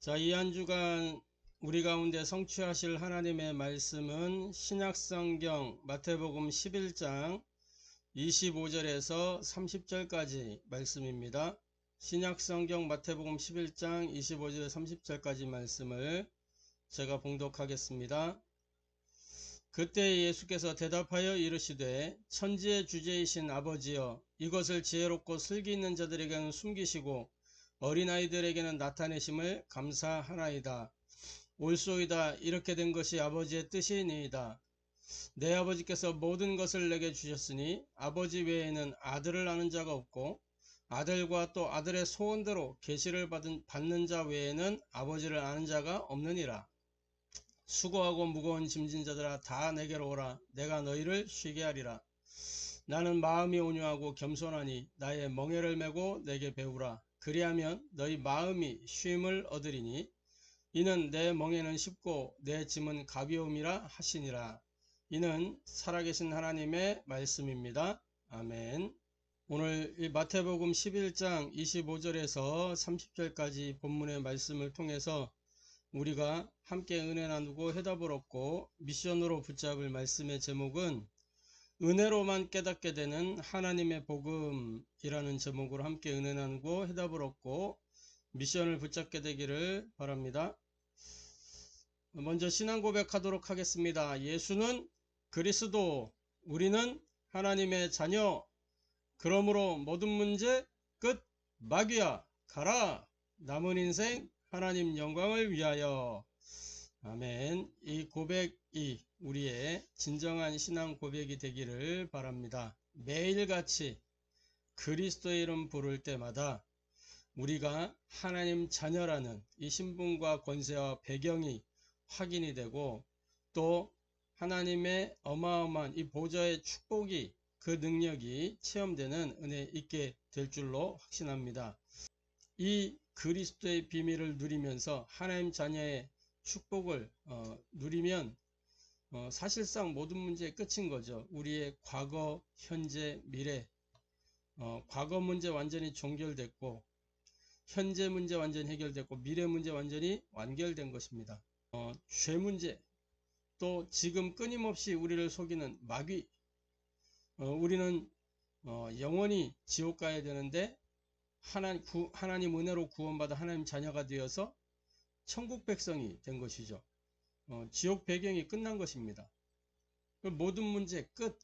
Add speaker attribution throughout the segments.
Speaker 1: 자, 이 한 주간 우리 가운데 성취하실 하나님의 말씀은 신약성경 마태복음 11장 25절에서 30절까지 말씀입니다. 신약성경 마태복음 11장 25절 30절까지 말씀을 제가 봉독하겠습니다. 그때 예수께서 대답하여 이르시되 천지의 주제이신 아버지여 이것을 지혜롭고 슬기 있는 자들에게는 숨기시고 어린아이들에게는 나타내심을 감사하나이다. 옳소이다. 이렇게 된 것이 아버지의 뜻이니이다. 내 아버지께서 모든 것을 내게 주셨으니 아버지 외에는 아들을 아는 자가 없고 아들과 또 아들의 소원대로 계시를 받은 받는 자 외에는 아버지를 아는 자가 없느니라. 수고하고 무거운 짐진 자들아 다 내게로 오라 내가 너희를 쉬게 하리라. 나는 마음이 온유하고 겸손하니 나의 멍에를 메고 내게 배우라. 그리하면 너희 마음이 쉼을 얻으리니 이는 내 멍에는 쉽고 내 짐은 가벼움이라 하시니라. 이는 살아계신 하나님의 말씀입니다. 아멘. 오늘 이 마태복음 11장 25절에서 30절까지 본문의 말씀을 통해서 우리가 함께 은혜 나누고 해답을 얻고 미션으로 붙잡을 말씀의 제목은 은혜로만 깨닫게 되는 하나님의 복음이라는 제목으로 함께 은혜 나누고 해답을 얻고 미션을 붙잡게 되기를 바랍니다. 먼저 신앙 고백하도록 하겠습니다. 예수는 그리스도, 우리는 하나님의 자녀. 그러므로 모든 문제 끝 마귀야 가라. 남은 인생 하나님 영광을 위하여. 아멘. 이 고백이 우리의 진정한 신앙 고백이 되기를 바랍니다. 매일같이 그리스도의 이름 부를 때마다 우리가 하나님 자녀라는 이 신분과 권세와 배경이 확인이 되고 또 하나님의 어마어마한 이 보좌의 축복이 그 능력이 체험되는 은혜 있게 될 줄로 확신합니다. 이 그리스도의 비밀을 누리면서 하나님 자녀의 축복을 어, 누리면 어, 사실상 모든 문제의 끝인 거죠. 우리의 과거, 현재, 미래 어, 과거 문제 완전히 종결됐고 현재 문제 완전히 해결됐고 미래 문제 완전히 완결된 것입니다. 어, 죄 문제 또 지금 끊임없이 우리를 속이는 마귀 어, 우리는 어, 영원히 지옥 가야 되는데 하나님, 구, 하나님 은혜로 구원받아 하나님 자녀가 되어서 천국 백성이 된 것이죠. 어, 지옥 배경이 끝난 것입니다. 그 모든 문제 끝.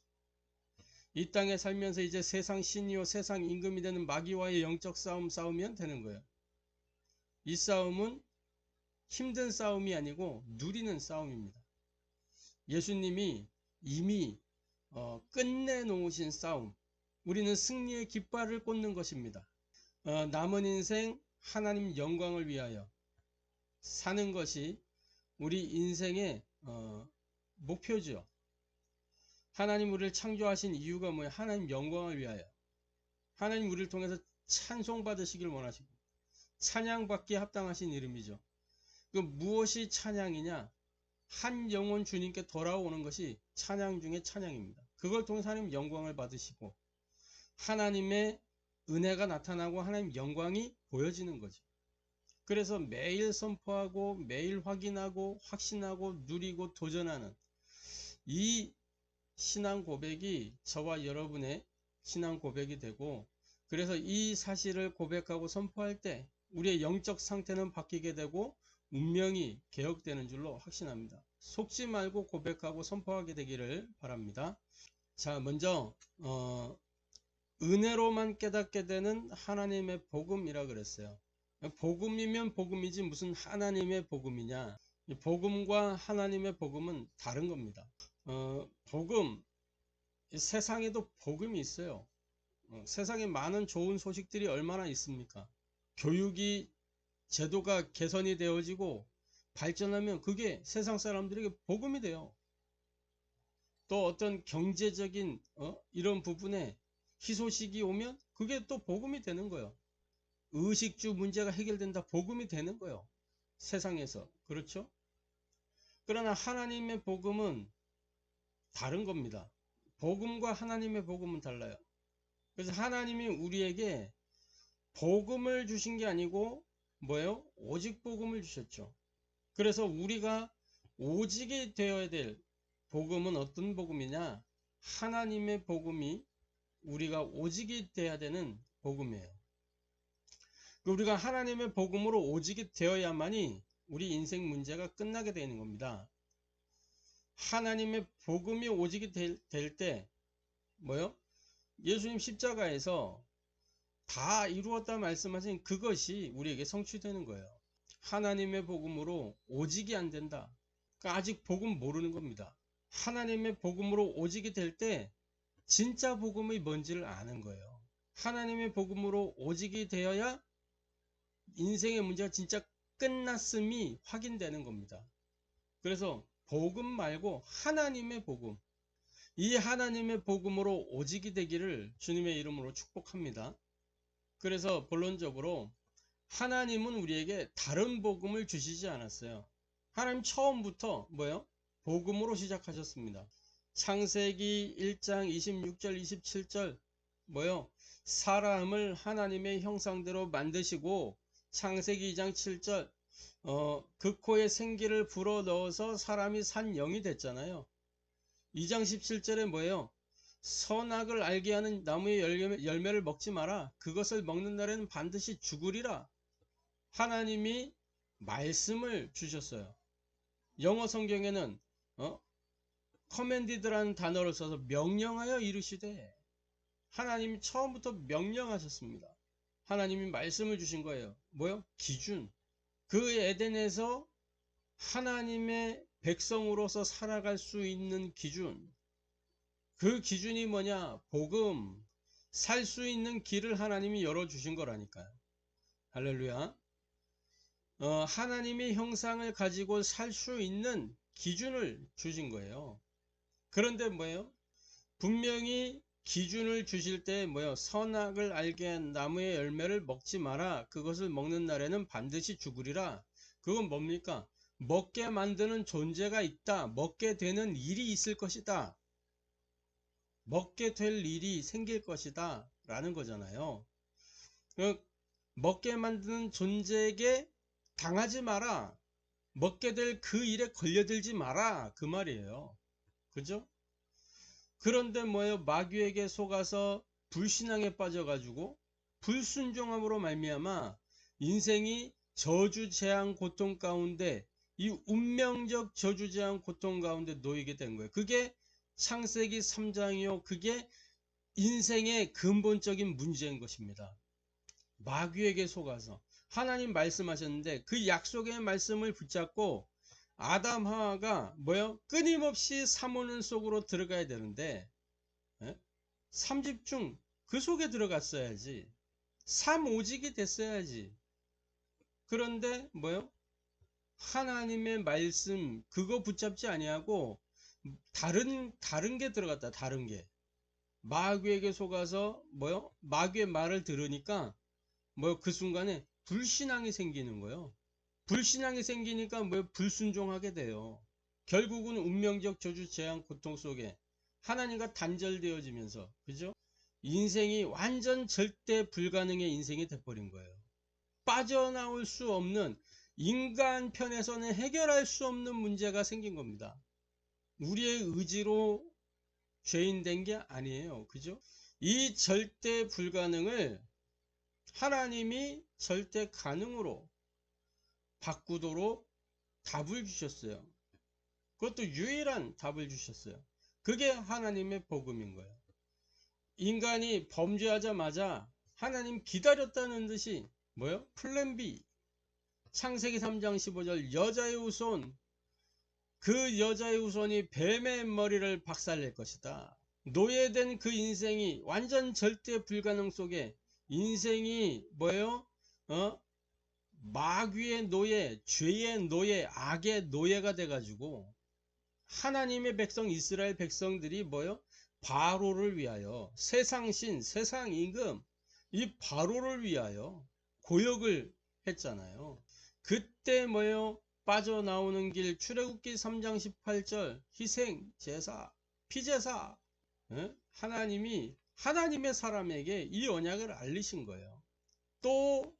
Speaker 1: 이 땅에 살면서 이제 세상 신이요 세상 임금이 되는 마귀와의 영적 싸움 싸우면 되는 거예요. 이 싸움은 힘든 싸움이 아니고 누리는 싸움입니다. 예수님이 이미 어, 끝내놓으신 싸움. 우리는 승리의 깃발을 꽂는 것입니다. 어, 남은 인생 하나님 영광을 위하여 사는 것이 우리 인생의 어, 목표죠. 하나님 우리를 창조하신 이유가 뭐예요? 하나님 영광을 위하여. 하나님 우리를 통해서 찬송 받으시길 원하시고 찬양받기에 합당하신 이름이죠. 그 무엇이 찬양이냐? 한 영혼 주님께 돌아오는 것이 찬양 중에 찬양입니다. 그걸 통해서 하나님 영광을 받으시고 하나님의 은혜가 나타나고 하나님 영광이 보여지는 거죠. 그래서 매일 선포하고 매일 확인하고 확신하고 누리고 도전하는 이 신앙 고백이 저와 여러분의 신앙 고백이 되고 그래서 이 사실을 고백하고 선포할 때 우리의 영적 상태는 바뀌게 되고 운명이 개혁되는 줄로 확신합니다. 속지 말고 고백하고 선포하게 되기를 바랍니다. 자 먼저 어, 은혜로만 깨닫게 되는 하나님의 복음이라 그랬어요. 복음이면 복음이지 무슨 하나님의 복음이냐. 복음과 하나님의 복음은 다른 겁니다. 어, 복음, 세상에도 복음이 있어요. 어, 세상에 많은 좋은 소식들이 얼마나 있습니까? 교육이 제도가 개선이 되어지고 발전하면 그게 세상 사람들에게 복음이 돼요. 또 어떤 경제적인 어? 이런 부분에 희소식이 오면 그게 또 복음이 되는 거예요. 의식주 문제가 해결된다 복음이 되는 거예요. 세상에서. 그렇죠? 그러나 하나님의 복음은 다른 겁니다. 복음과 하나님의 복음은 달라요. 그래서 하나님이 우리에게 복음을 주신 게 아니고 뭐예요? 오직 복음을 주셨죠. 그래서 우리가 오직이 되어야 될 복음은 어떤 복음이냐? 하나님의 복음이 우리가 오직이 돼야 되는 복음이에요. 우리가 하나님의 복음으로 오직이 되어야만이 우리 인생 문제가 끝나게 되는 겁니다. 하나님의 복음이 오직이 될 때 뭐요? 예수님 십자가에서 다 이루었다 말씀하신 그것이 우리에게 성취되는 거예요. 하나님의 복음으로 오직이 안 된다. 그러니까 아직 복음 모르는 겁니다. 하나님의 복음으로 오직이 될 때 진짜 복음이 뭔지를 아는 거예요. 하나님의 복음으로 오직이 되어야 인생의 문제가 진짜 끝났음이 확인되는 겁니다. 그래서 복음 말고 하나님의 복음. 이 하나님의 복음으로 오직이 되기를 주님의 이름으로 축복합니다. 그래서 본론적으로 하나님은 우리에게 다른 복음을 주시지 않았어요. 하나님 처음부터 뭐요? 복음으로 시작하셨습니다. 창세기 1장 26절 27절 뭐요? 사람을 하나님의 형상대로 만드시고 창세기 2장 7절 어, 그 코에 생기를 불어 넣어서 사람이 산 영이 됐잖아요. 2장 17절에 뭐예요? 선악을 알게 하는 나무의 열매, 를 먹지 마라. 그것을 먹는 날에는 반드시 죽으리라. 하나님이 말씀을 주셨어요. 영어 성경에는 어? 커맨디드라는 단어를 써서 명령하여 이르시되 하나님이 처음부터 명령하셨습니다. 하나님이 말씀을 주신 거예요. 뭐요? 기준. 그 에덴에서 하나님의 백성으로서 살아갈 수 있는 기준. 그 기준이 뭐냐? 복음. 살 수 있는 길을 하나님이 열어주신 거라니까요. 할렐루야. 어, 하나님의 형상을 가지고 살 수 있는 기준을 주신 거예요. 그런데 뭐예요? 분명히 기준을 주실 때 뭐요? 선악을 알게 한 나무의 열매를 먹지 마라. 그것을 먹는 날에는 반드시 죽으리라. 그건 뭡니까? 먹게 만드는 존재가 있다. 먹게 되는 일이 있을 것이다. 먹게 될 일이 생길 것이다. 라는 거잖아요. 그 먹게 만드는 존재에게 당하지 마라. 먹게 될 그 일에 걸려들지 마라. 그 말이에요. 그죠? 그런데 뭐예요? 마귀에게 속아서 불신앙에 빠져가지고 불순종함으로 말미암아 인생이 저주 재앙 고통 가운데 이 운명적 저주 재앙 고통 가운데 놓이게 된 거예요. 그게 창세기 3장이요. 그게 인생의 근본적인 문제인 것입니다. 마귀에게 속아서 하나님 말씀하셨는데 그 약속의 말씀을 붙잡고 아담 하와가 뭐요? 끊임없이 사모는 속으로 들어가야 되는데 에? 3집 중 그 속에 들어갔어야지. 3오직이 됐어야지. 그런데 뭐요? 하나님의 말씀 그거 붙잡지 아니하고 다른 다른 게 들어갔다. 다른 게. 마귀에게 속아서 뭐요? 마귀의 말을 들으니까 뭐그 순간에 불신앙이 생기는 거예요. 불신앙이 생기니까 뭐 불순종하게 돼요. 결국은 운명적 저주 재앙 고통 속에 하나님과 단절되어지면서 그죠? 인생이 완전 절대 불가능의 인생이 돼버린 거예요. 빠져나올 수 없는 인간 편에서는 해결할 수 없는 문제가 생긴 겁니다. 우리의 의지로 죄인 된 게 아니에요. 그죠? 이 절대 불가능을 하나님이 절대 가능으로 바꾸도록 답을 주셨어요. 그것도 유일한 답을 주셨어요. 그게 하나님의 복음인 거예요. 인간이 범죄하자마자 하나님 기다렸다는 듯이 뭐요? 플랜 B 창세기 3장 15절 여자의 후손 그 여자의 후손이 뱀의 머리를 박살낼 것이다. 노예된 그 인생이 완전 절대 불가능 속에 인생이 뭐예요? 어? 마귀의 노예, 죄의 노예, 악의 노예가 돼가지고 하나님의 백성 이스라엘 백성들이 뭐요? 바로를 위하여 세상신, 세상 임금 이 바로를 위하여 고역을 했잖아요. 그때 뭐요? 빠져나오는 길 출애굽기 3장 18절 희생 제사 피제사 에? 하나님이 하나님의 사람에게 이 언약을 알리신 거예요. 또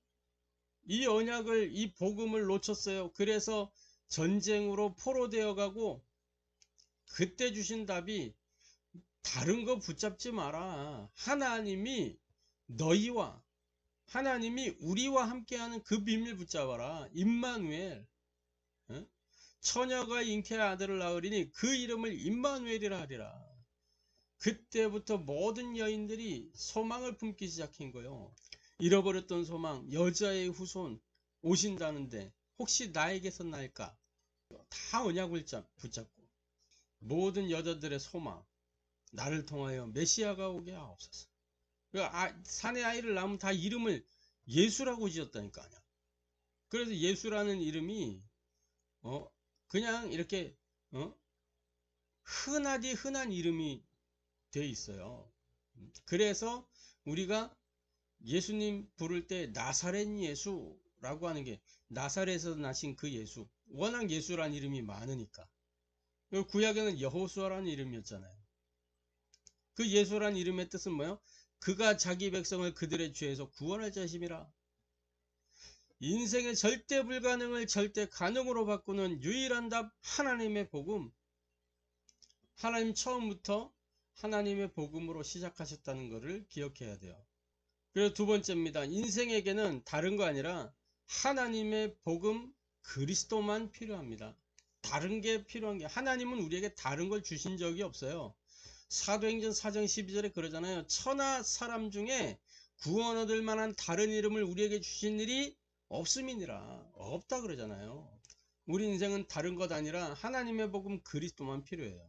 Speaker 1: 이 언약을 이 복음을 놓쳤어요. 그래서 전쟁으로 포로되어 가고 그때 주신 답이 다른 거 붙잡지 마라. 하나님이 너희와 하나님이 우리와 함께하는 그 비밀 붙잡아라. 임마누엘. 어? 처녀가 잉태의 아들을 낳으리니 그 이름을 임마누엘이라 하리라. 그때부터 모든 여인들이 소망을 품기 시작한 거예요. 잃어버렸던 소망, 여자의 후손 오신다는데 혹시 나에게서 날까? 다 언약을 붙잡고 모든 여자들의 소망, 나를 통하여 메시아가 오게 하옵소서. 그 아, 산의 아이를 낳으면 다 이름을 예수라고 지었다니까요. 그래서 예수라는 이름이 어 그냥 이렇게 어 흔하디 흔한 이름이 돼 있어요. 그래서 우리가 예수님 부를 때 나사렛 예수라고 하는 게 나사렛에서 나신 그 예수. 워낙 예수라는 이름이 많으니까. 구약에는 여호수아라는 이름이었잖아요. 그 예수라는 이름의 뜻은 뭐예요? 그가 자기 백성을 그들의 죄에서 구원할 자심이라. 인생의 절대 불가능을 절대 가능으로 바꾸는 유일한 답 하나님의 복음. 하나님 처음부터 하나님의 복음으로 시작하셨다는 것을 기억해야 돼요. 그리고 두 번째입니다. 인생에게는 다른 거 아니라 하나님의 복음 그리스도만 필요합니다. 다른 게 필요한 게 하나님은 우리에게 다른 걸 주신 적이 없어요. 사도행전 4장 12절에 그러잖아요. 천하 사람 중에 구원 얻을 만한 다른 이름을 우리에게 주신 일이 없음이니라. 없다 그러잖아요. 우리 인생은 다른 것 아니라 하나님의 복음 그리스도만 필요해요.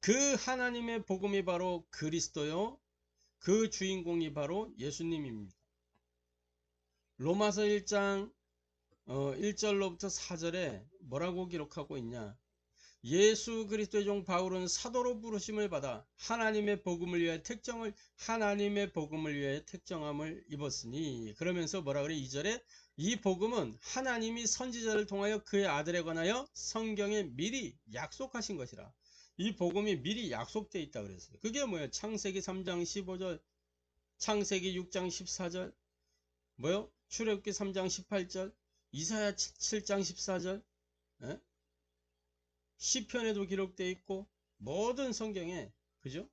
Speaker 1: 그 하나님의 복음이 바로 그리스도요. 그 주인공이 바로 예수님입니다. 로마서 1장 1절로부터 어, 4절에 뭐라고 기록하고 있냐? 예수 그리스도의 종 바울은 사도로 부르심을 받아 하나님의 복음을 위해 택정을 하나님의 복음을 위해 택정함을 입었으니 그러면서 뭐라 그래 2절에 이 복음은 하나님이 선지자를 통하여 그의 아들에 관하여 성경에 미리 약속하신 것이라 이 복음이 미리 약속되어 있다 그랬어요. 그게 뭐예요? 창세기 3장 15절, 창세기 6장 14절, 뭐요? 출애굽기 3장 18절, 이사야 7장 14절, 에? 시편에도 기록되어 있고 모든 성경에 그죠?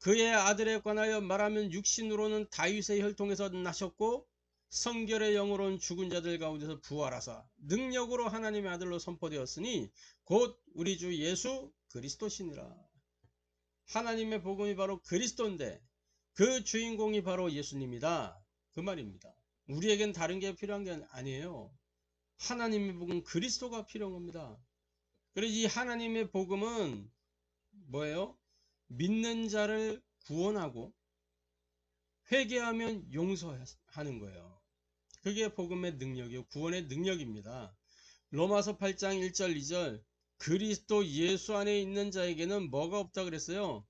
Speaker 1: 그의 아들에 관하여 말하면 육신으로는 다윗의 혈통에서 나셨고 성결의 영으로는 죽은 자들 가운데서 부활하사 능력으로 하나님의 아들로 선포되었으니 곧 우리 주 예수 그리스도시니라. 하나님의 복음이 바로 그리스도인데 그 주인공이 바로 예수님이다. 그 말입니다. 우리에겐 다른 게 필요한 게 아니에요. 하나님의 복음 그리스도가 필요한 겁니다. 그래서 이 하나님의 복음은 뭐예요? 믿는 자를 구원하고 회개하면 용서하는 거예요. 그게 복음의 능력이요. 구원의 능력입니다. 로마서 8장 1절 2절 그리스도 예수 안에 있는 자에게는 뭐가 없다 그랬어요?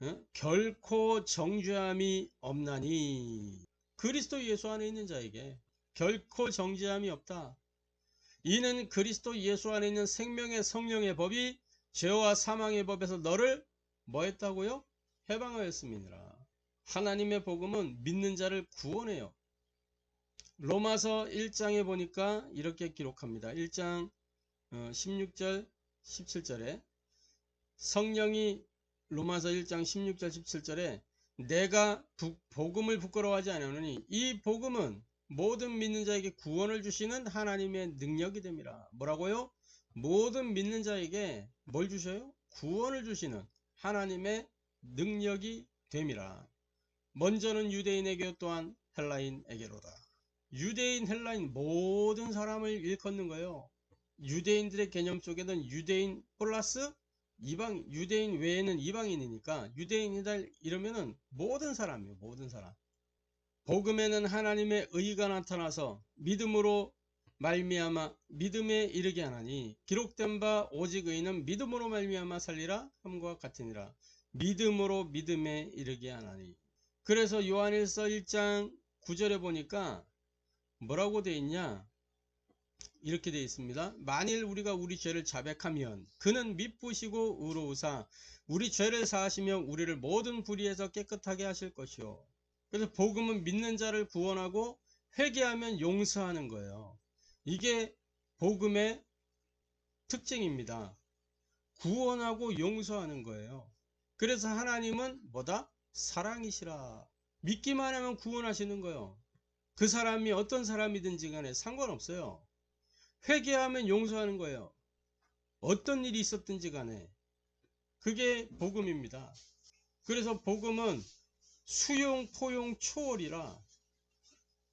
Speaker 1: 어? 결코 정죄함이 없나니 그리스도 예수 안에 있는 자에게 결코 정죄함이 없다. 이는 그리스도 예수 안에 있는 생명의 성령의 법이 죄와 사망의 법에서 너를 뭐 했다고요? 해방하였음이니라. 하나님의 복음은 믿는 자를 구원해요. 로마서 1장에 보니까 이렇게 기록합니다. 1장 16절 어, 17절에 성령이 로마서 1장 16절 17절에 내가 복음을 부끄러워하지 않으니 이 복음은 모든 믿는 자에게 구원을 주시는 하나님의 능력이 됩니다. 뭐라고요? 모든 믿는 자에게 뭘 주셔요? 구원을 주시는 하나님의 능력이 됨이라. 먼저는 유대인에게 또한 헬라인에게로다. 유대인, 헬라인 모든 사람을 일컫는 거예요. 유대인들의 개념 속에는 유대인 플러스 이방 유대인 외에는 이방인이니까 유대인이다 이러면은 모든 사람이에요. 모든 사람. 복음에는 하나님의 의가 나타나서 믿음으로 말미암아 믿음에 이르게 하나니 기록된 바 오직 의는 믿음으로 말미암아 살리라 함과 같으니라. 믿음으로 믿음에 이르게 하나니. 그래서 요한일서 1장 9절에 보니까 뭐라고 돼 있냐? 이렇게 되어 있습니다. 만일 우리가 우리 죄를 자백하면 그는 미쁘시고 의로우사 우리 죄를 사하시며 우리를 모든 불의에서 깨끗하게 하실 것이요. 그래서 복음은 믿는 자를 구원하고 회개하면 용서하는 거예요. 이게 복음의 특징입니다. 구원하고 용서하는 거예요. 그래서 하나님은 뭐다? 사랑이시라. 믿기만 하면 구원하시는 거예요. 그 사람이 어떤 사람이든지 간에 상관없어요. 회개하면 용서하는 거예요. 어떤 일이 있었든지 간에. 그게 복음입니다. 그래서 복음은 수용, 포용, 초월이라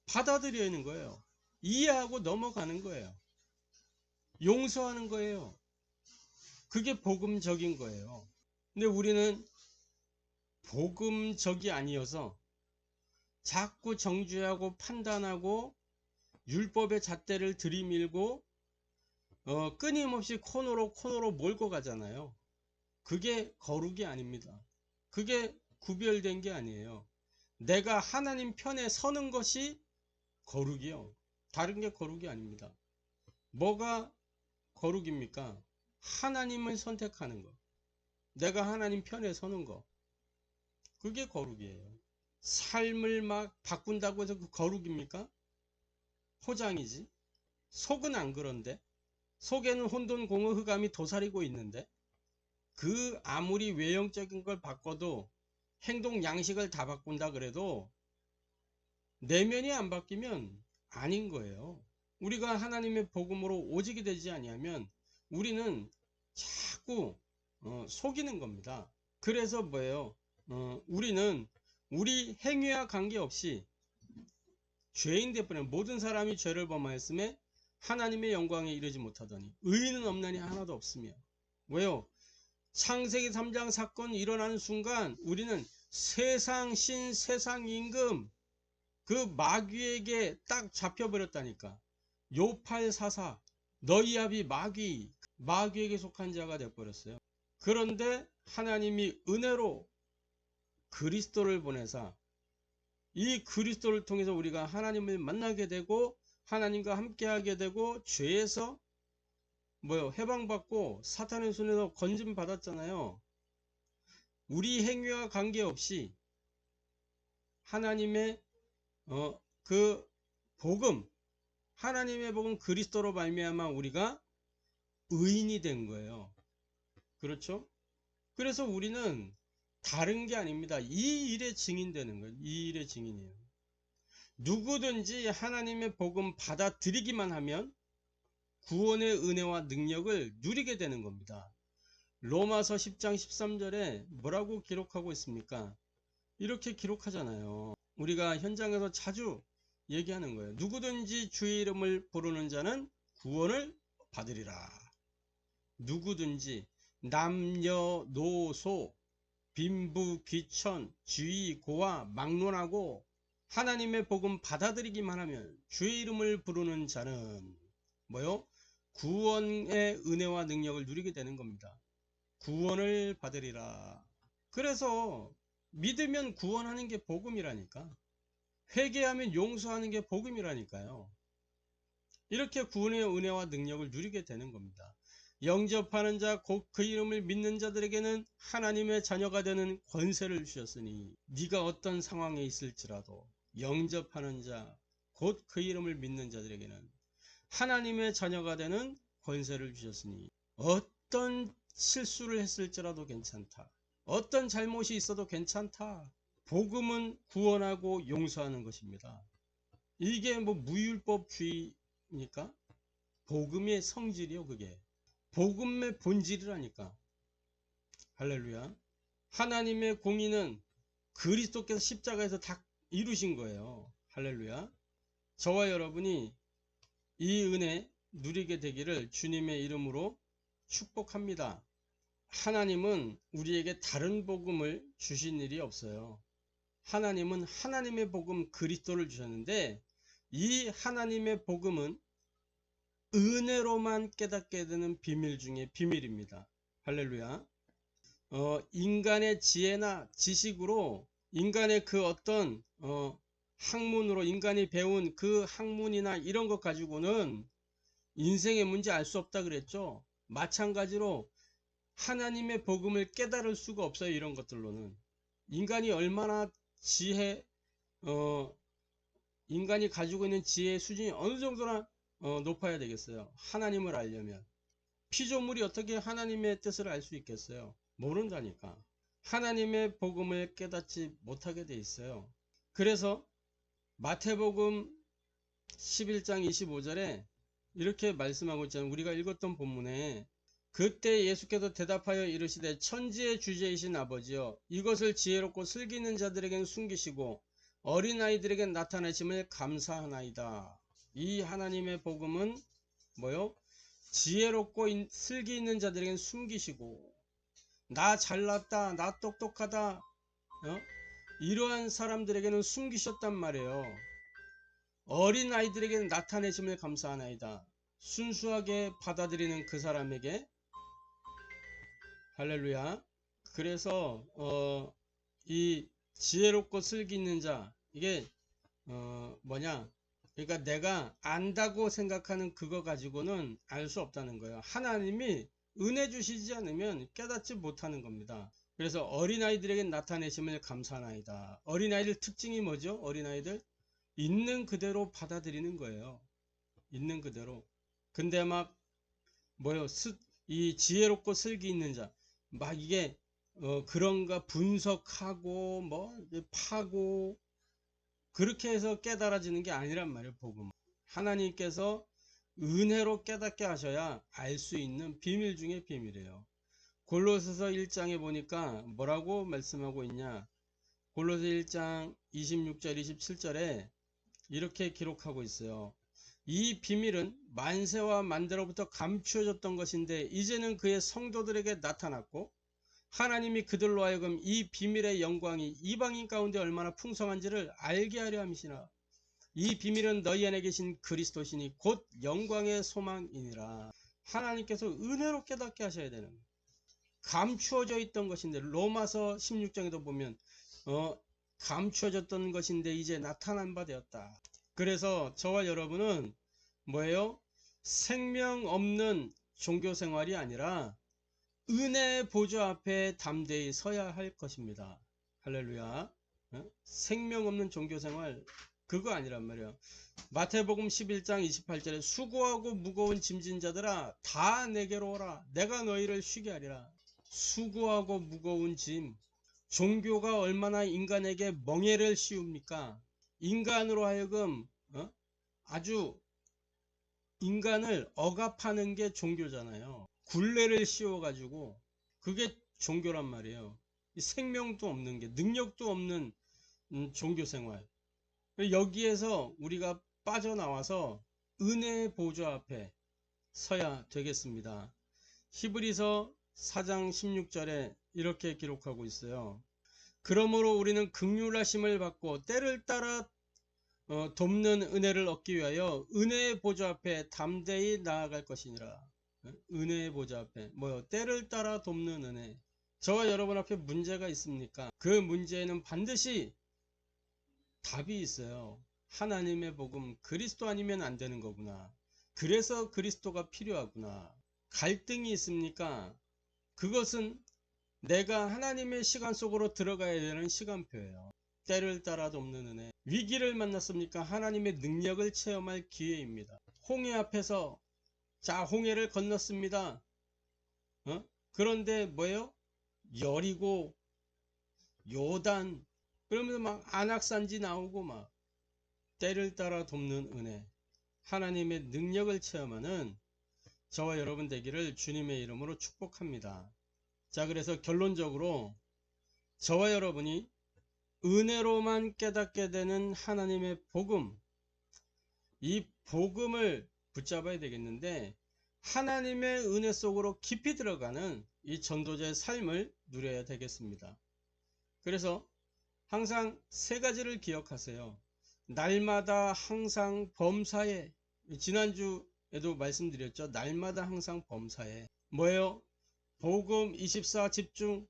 Speaker 1: 받아들여야 하는 거예요. 이해하고 넘어가는 거예요. 용서하는 거예요. 그게 복음적인 거예요. 근데 우리는 복음적이 아니어서 자꾸 정죄하고 판단하고 율법의 잣대를 들이밀고 어, 끊임없이 코너로 코너로 몰고 가잖아요. 그게 거룩이 아닙니다. 그게 구별된 게 아니에요. 내가 하나님 편에 서는 것이 거룩이요. 다른 게 거룩이 아닙니다. 뭐가 거룩입니까? 하나님을 선택하는 거. 내가 하나님 편에 서는 거. 그게 거룩이에요. 삶을 막 바꾼다고 해서 그 거룩입니까? 포장이지. 속은 안 그런데. 속에는 혼돈, 공허, 흑암이 도사리고 있는데 그 아무리 외형적인 걸 바꿔도 행동 양식을 다 바꾼다 그래도 내면이 안 바뀌면 아닌 거예요. 우리가 하나님의 복음으로 오직이 되지 아니하면 우리는 자꾸 어, 속이는 겁니다. 그래서 뭐예요? 어, 우리는 우리 행위와 관계없이 죄인 되뿐에 모든 사람이 죄를 범하였음에 하나님의 영광에 이르지 못하더니 의인은 없나니 하나도 없으며. 왜요? 창세기 3장 사건이 일어나는 순간 우리는 세상 신 세상 임금 그 마귀에게 딱 잡혀버렸다니까. 요팔사사 너희 아비 마귀 마귀에게 속한 자가 되어버렸어요. 그런데 하나님이 은혜로 그리스도를 보내사 이 그리스도를 통해서 우리가 하나님을 만나게 되고 하나님과 함께하게 되고 죄에서 뭐요 해방받고 사탄의 손에서 건짐 받았잖아요. 우리 행위와 관계없이 하나님의 어, 그 복음 하나님의 복음 그리스도로 말미암아 우리가 의인이 된 거예요. 그렇죠? 그래서 우리는 다른 게 아닙니다. 이 일에 증인되는 거예요. 이 일의 증인이에요. 누구든지 하나님의 복음 받아들이기만 하면 구원의 은혜와 능력을 누리게 되는 겁니다. 로마서 10장 13절에 뭐라고 기록하고 있습니까? 이렇게 기록하잖아요. 우리가 현장에서 자주 얘기하는 거예요. 누구든지 주의 이름을 부르는 자는 구원을 받으리라. 누구든지 남녀노소 빈부 귀천 주의 고와 막론하고 하나님의 복음 받아들이기만 하면 주의 이름을 부르는 자는 뭐요? 구원의 은혜와 능력을 누리게 되는 겁니다. 구원을 받으리라. 그래서 믿으면 구원하는 게 복음이라니까. 회개하면 용서하는 게 복음이라니까요. 이렇게 구원의 은혜와 능력을 누리게 되는 겁니다. 영접하는 자, 곧 그 이름을 믿는 자들에게는 하나님의 자녀가 되는 권세를 주셨으니 네가 어떤 상황에 있을지라도 영접하는 자, 곧 그 이름을 믿는 자들에게는 하나님의 자녀가 되는 권세를 주셨으니 어떤 실수를 했을지라도 괜찮다. 어떤 잘못이 있어도 괜찮다. 복음은 구원하고 용서하는 것입니다. 이게 뭐 무율법주의입니까? 복음의 성질이요, 그게. 복음의 본질이라니까. 할렐루야. 하나님의 공의는 그리스도께서 십자가에서 다 이루신 거예요. 할렐루야. 저와 여러분이 이 은혜 누리게 되기를 주님의 이름으로 축복합니다. 하나님은 우리에게 다른 복음을 주신 일이 없어요. 하나님은 하나님의 복음 그리스도를 주셨는데 이 하나님의 복음은 은혜로만 깨닫게 되는 비밀 중에 비밀입니다. 할렐루야. 어, 인간의 지혜나 지식으로 인간의 그 어떤 어, 학문으로 인간이 배운 그 학문이나 이런 것 가지고는 인생의 문제 알 수 없다 그랬죠. 마찬가지로 하나님의 복음을 깨달을 수가 없어요. 이런 것들로는. 인간이 얼마나 지혜, 어, 인간이 가지고 있는 지혜의 수준이 어느 정도나 어, 높아야 되겠어요. 하나님을 알려면. 피조물이 어떻게 하나님의 뜻을 알 수 있겠어요? 모른다니까. 하나님의 복음을 깨닫지 못하게 돼 있어요. 그래서 마태복음 11장 25절에 이렇게 말씀하고 있잖아요. 우리가 읽었던 본문에 그때 예수께서 대답하여 이르시되 천지의 주제이신 아버지여 이것을 지혜롭고 슬기 있는 자들에게는 숨기시고 어린아이들에게 나타내심을 감사하나이다. 이 하나님의 복음은 뭐요? 지혜롭고 인- 슬기 있는 자들에게는 숨기시고 나 잘났다 나 똑똑하다 어? 이러한 사람들에게는 숨기셨단 말이에요. 어린 아이들에게는 나타내심을 감사하나이다. 순수하게 받아들이는 그 사람에게 할렐루야. 그래서 어, 이 지혜롭고 슬기 있는 자 이게 어, 뭐냐? 그러니까 내가 안다고 생각하는 그거 가지고는 알 수 없다는 거예요. 하나님이 은혜 주시지 않으면 깨닫지 못하는 겁니다. 그래서 어린아이들에게 나타내심을 감사하나이다. 어린아이들 특징이 뭐죠? 어린아이들 있는 그대로 받아들이는 거예요. 있는 그대로. 근데 막 뭐요? 스, 이 지혜롭고 슬기 있는 자. 막 이게 어, 그런가 분석하고 뭐 파고 그렇게 해서 깨달아지는 게 아니란 말이에요. 복음. 하나님께서 은혜로 깨닫게 하셔야 알 수 있는 비밀 중에 비밀이에요. 골로새서 1장에 보니까 뭐라고 말씀하고 있냐? 골로새 1장 26절 27절에 이렇게 기록하고 있어요. 이 비밀은 만세와 만대로부터 감추어졌던 것인데 이제는 그의 성도들에게 나타났고 하나님이 그들로 하여금 이 비밀의 영광이 이방인 가운데 얼마나 풍성한지를 알게 하려 함이시나 이 비밀은 너희 안에 계신 그리스도시니 곧 영광의 소망이니라 하나님께서 은혜로 깨닫게 하셔야 되는. 감추어져 있던 것인데 로마서 16장에도 보면 어, 감추어졌던 것인데 이제 나타난 바 되었다. 그래서 저와 여러분은 뭐예요? 생명 없는 종교 생활이 아니라 은혜 보좌 앞에 담대히 서야 할 것입니다. 할렐루야. 어? 생명 없는 종교 생활 그거 아니란 말이에요. 마태복음 11장 28절에 수고하고 무거운 짐진 자들아 다 내게로 오라 내가 너희를 쉬게 하리라. 수고하고 무거운 짐 종교가 얼마나 인간에게 멍해를 씌웁니까? 인간으로 하여금 어? 아주 인간을 억압하는 게 종교잖아요. 굴레를 씌워가지고 그게 종교란 말이에요. 이 생명도 없는 게 능력도 없는 음, 종교 생활. 여기에서 우리가 빠져나와서 은혜의 보좌 앞에 서야 되겠습니다. 히브리서 4장 16절에 이렇게 기록하고 있어요. 그러므로 우리는 극률하심을 받고 때를 따라 어, 돕는 은혜를 얻기 위하여 은혜의 보좌 앞에 담대히 나아갈 것이니라. 어? 은혜의 보좌 앞에 뭐요? 때를 따라 돕는 은혜. 저와 여러분 앞에 문제가 있습니까? 그 문제에는 반드시 답이 있어요. 하나님의 복음 그리스도 아니면 안 되는 거구나. 그래서 그리스도가 필요하구나. 갈등이 있습니까? 그것은 내가 하나님의 시간 속으로 들어가야 되는 시간표예요. 때를 따라 돕는 은혜. 위기를 만났습니까? 하나님의 능력을 체험할 기회입니다. 홍해 앞에서 자 홍해를 건넜습니다. 어? 그런데 뭐예요? 여리고 요단 그러면서 막 안악산지 나오고 막 때를 따라 돕는 은혜. 하나님의 능력을 체험하는 저와 여러분 되기를 주님의 이름으로 축복합니다. 자, 그래서 결론적으로 저와 여러분이 은혜로만 깨닫게 되는 하나님의 복음, 이 복음을 붙잡아야 되겠는데, 하나님의 은혜 속으로 깊이 들어가는 이 전도자의 삶을 누려야 되겠습니다. 그래서 항상 세 가지를 기억하세요. 날마다 항상 범사에, 지난주에도 말씀드렸죠. 날마다 항상 범사에. 뭐예요? 복음 24 집중,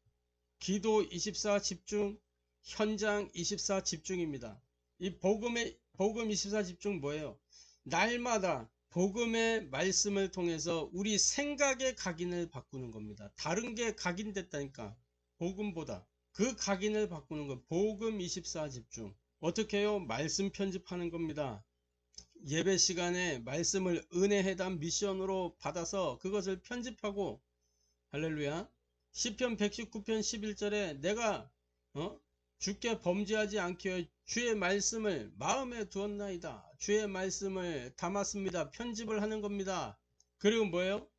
Speaker 1: 기도 24 집중, 현장 24 집중입니다. 이 복음의 복음 24 집중 뭐예요? 날마다 복음의 말씀을 통해서 우리 생각의 각인을 바꾸는 겁니다. 다른 게 각인됐다니까. 복음보다 그 각인을 바꾸는 거. 복음 24 집중. 어떻게 해요? 말씀 편집하는 겁니다. 예배 시간에 말씀을 은혜회담 미션으로 받아서 그것을 편집하고 할렐루야. 시편 119편 11절에 내가 어? 주께 범죄하지 않기 위해 주의 말씀을 마음에 두었나이다. 주의 말씀을 담았습니다. 편집을 하는 겁니다. 그리고 뭐예요?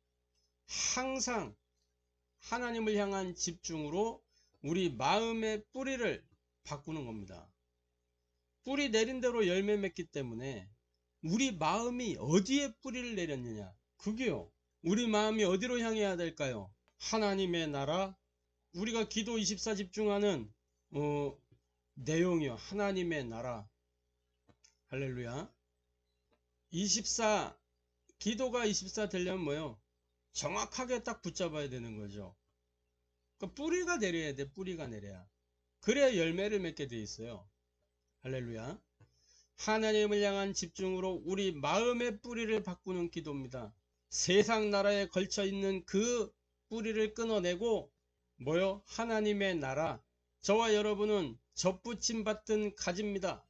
Speaker 1: 항상 하나님을 향한 집중으로 우리 마음의 뿌리를 바꾸는 겁니다. 뿌리 내린 대로 열매 맺기 때문에 우리 마음이 어디에 뿌리를 내렸느냐 그게요 우리 마음이 어디로 향해야 될까요 하나님의 나라 우리가 기도 24 집중하는 어, 내용이요. 하나님의 나라. 할렐루야. 24 기도가 24 되려면 뭐요? 정확하게 딱 붙잡아야 되는 거죠. 그 뿌리가 내려야 돼 뿌리가 내려야. 그래야 열매를 맺게 돼 있어요. 할렐루야. 하나님을 향한 집중으로 우리 마음의 뿌리를 바꾸는 기도입니다. 세상 나라에 걸쳐 있는 그 뿌리를 끊어내고 뭐요? 하나님의 나라. 저와 여러분은 접붙임 받던 가지입니다.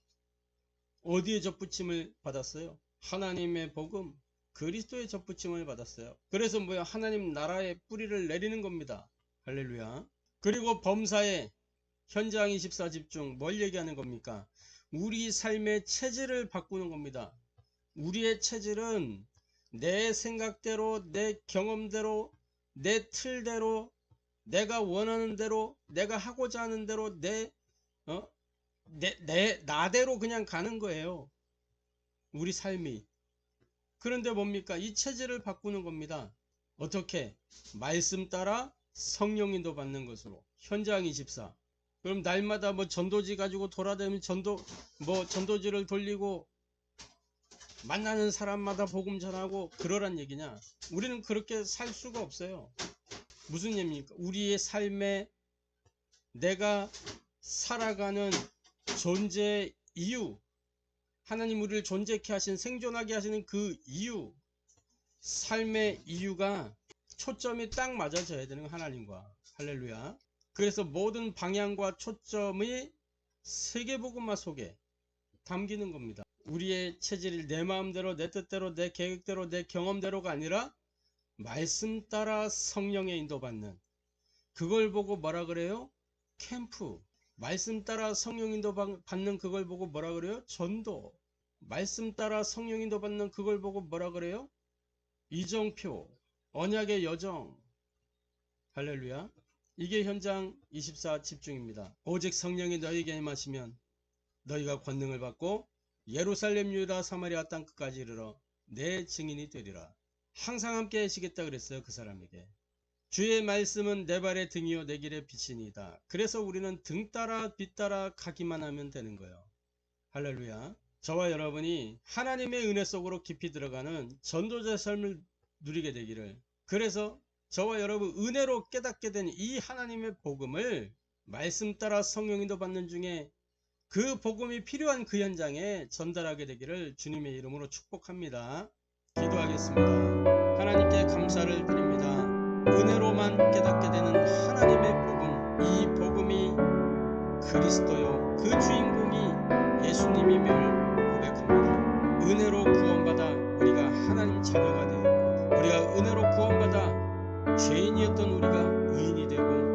Speaker 1: 어디에 접붙임을 받았어요? 하나님의 복음, 그리스도의 접붙임을 받았어요. 그래서 뭐요? 하나님 나라의 뿌리를 내리는 겁니다. 할렐루야. 그리고 범사에 현장 24 집중 뭘 얘기하는 겁니까? 우리 삶의 체질을 바꾸는 겁니다. 우리의 체질은 내 생각대로, 내 경험대로, 내 틀대로, 내가 원하는 대로, 내가 하고자 하는 대로, 내, 어? 내, 내, 나대로 그냥 가는 거예요. 우리 삶이. 그런데 뭡니까? 이 체질을 바꾸는 겁니다. 어떻게? 말씀 따라 성령인도 받는 것으로. 현장 24. 그럼 날마다 뭐 전도지 가지고 돌아다니면 전도 뭐 전도지를 돌리고 만나는 사람마다 복음 전하고 그러란 얘기냐? 우리는 그렇게 살 수가 없어요. 무슨 얘기입니까? 우리의 삶에 내가 살아가는 존재 이유 하나님 우리를 존재케 하신 생존하게 하시는 그 이유 삶의 이유가 초점이 딱 맞아져야 되는 하나님과 할렐루야 그래서 모든 방향과 초점이 세계복음화 속에 담기는 겁니다. 우리의 체질이 내 마음대로 내 뜻대로 내 계획대로 내 경험대로가 아니라 말씀 따라 성령의 인도받는 그걸 보고 뭐라 그래요? 캠프 말씀 따라 성령 인도 받는 그걸 보고 뭐라 그래요? 전도 말씀 따라 성령 인도 받는 그걸 보고 뭐라 그래요? 이정표 언약의 여정 할렐루야 이게 현장 24 집중입니다. 오직 성령이 너희에게 임하시면 너희가 권능을 받고 예루살렘 유다 사마리아 땅 끝까지 이르러 내 증인이 되리라. 항상 함께 하시겠다 그랬어요. 그 사람에게. 주의 말씀은 내 발의 등이요 내 길의 빛이니다. 그래서 우리는 등 따라 빛 따라 가기만 하면 되는 거예요. 할렐루야. 저와 여러분이 하나님의 은혜 속으로 깊이 들어가는 전도자 삶을 누리게 되기를 그래서 저와 여러분 은혜로 깨닫게 된 이 하나님의 복음을 말씀 따라 성령인도 받는 중에 그 복음이 필요한 그 현장에 전달하게 되기를 주님의 이름으로 축복합니다. 기도하겠습니다. 하나님께 감사를 드립니다. 은혜로만 깨닫게 되는 하나님의 복음, 이 복음이 그리스도요, 그 주인공이 예수님임을 고백합니다. 은혜로 구원받아 우리가 하나님 자녀가 되었고, 우리가 은혜로 구원받아 죄인이었던 우리가 의인이 되고